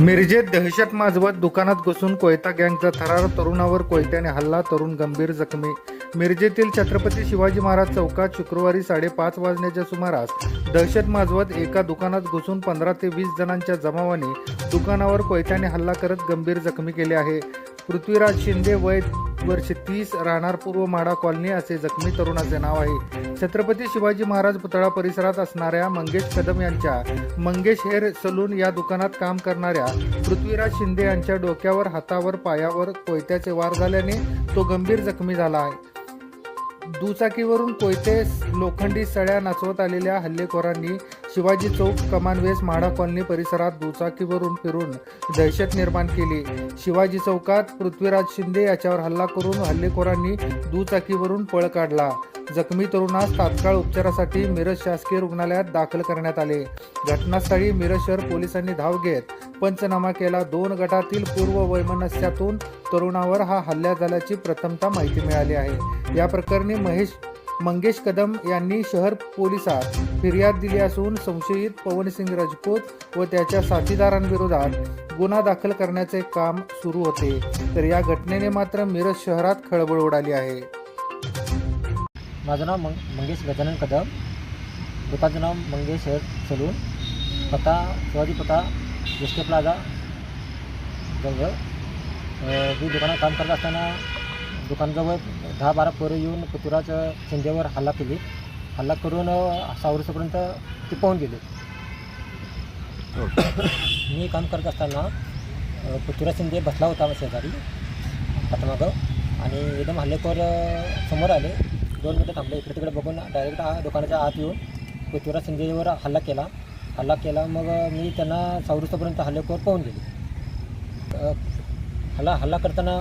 मिरजेत दहशत माजवत दुकानात घुसून कोयता गँगचा थरार तरुणावर कोयत्याने हल्ला तरुण गंभीर जखमी. मिरजेतील छत्रपती शिवाजी महाराज चौकात शुक्रवारी साडेपाच वाजण्याच्या सुमारास दहशत माजवत एका दुकानात घुसून पंधरा ते वीस जणांच्या जमावाने दुकानावर कोयत्याने हल्ला करत गंभीर जखमी केले आहे. पृथ्वीराज शिंदे वय वर्ष तीस राहणार पूर्व माडा कॉलनी असे जखमी तरुणाचे नाव आहे. छत्रपती शिवाजी महाराज पुतळा परिसरात असणाऱ्या मंगेश कदम यांच्या मंगेश हेअर सलून या दुकानात काम करणाऱ्या पृथ्वीराज शिंदे यांच्या डोक्यावर हातावर पायावर कोयत्याचे वार झाल्याने तो गंभीर जखमी झाला आहे. दुचाकीवरून कोयते लोखंडी सळ्या नाचवत आलेल्या हल्लेखोरांनी शिवाजी चौक कमानवेस म्हाडा कॉलनी परिसरात दुचाकीवरून फिरून दहशत निर्माण केली. शिवाजी चौकात पृथ्वीराज शिंदे याच्यावर हल्ला करून हल्लेखोरांनी दुचाकीवरून पळ काढला. जखमी तरुणास तात्काळ उपचारासाठी मिरज शासकीय रुग्णालयात दाखल करण्यात आले. घटनास्थळी मिरज शहर पोलिसांनी धाव घेत पंचनामा केला. दोन गटातील पूर्व वैमनस्यातून तरुणावर हा हल्ला झाल्याची प्रथमता माहिती मिळाली आहे. या प्रकरणी महेश मंगेश कदम यांनी शहर पोलिसात फिर्याद दिली असून संशयित पवनसिंग राजपूत व त्याच्या साथीदारांविरोधात गुन्हा दाखल करण्याचे काम सुरू होते. तर या घटनेने मात्र मिरज शहरात खळबळ उडाली आहे. माझं नाव मंग मंगेश गजानन कदम. दुकानचं नाव मंगेश हेअर सलून. पत्ता शिवाजी पता एस के प्लाझा जवळ. मी दुकानात काम करत असताना दुकानजवळ दहा बारा पोरं येऊन पृथ्वीराज शिंदेवर हल्ला केली. हल्ला करून अं, सावरसपर्यंत ते पाहून गेले. मी काम करत असताना पृथ्वीराज शिंदे बसला होता शेजारी पाठीमागं आणि एकदम हल्लेखोर समोर आले. दोन मिनटं थांबले. इकडे तिकडे बघून डायरेक्ट दुकानाच्या आत येऊन पृथ्वीराज शिंदेवर हल्ला केला. हल्ला केला. मग मी त्यांना सावरुस्तपर्यंत हल्लेखोर पाहून गेले. हल्ला हल्ला करताना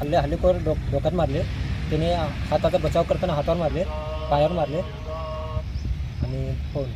हल्ले हल्लेखोर डोक डोक्यात मारले. त्याने हाताचा बचाव करताना हातावर मारले पायावर मारले. आणि पाहून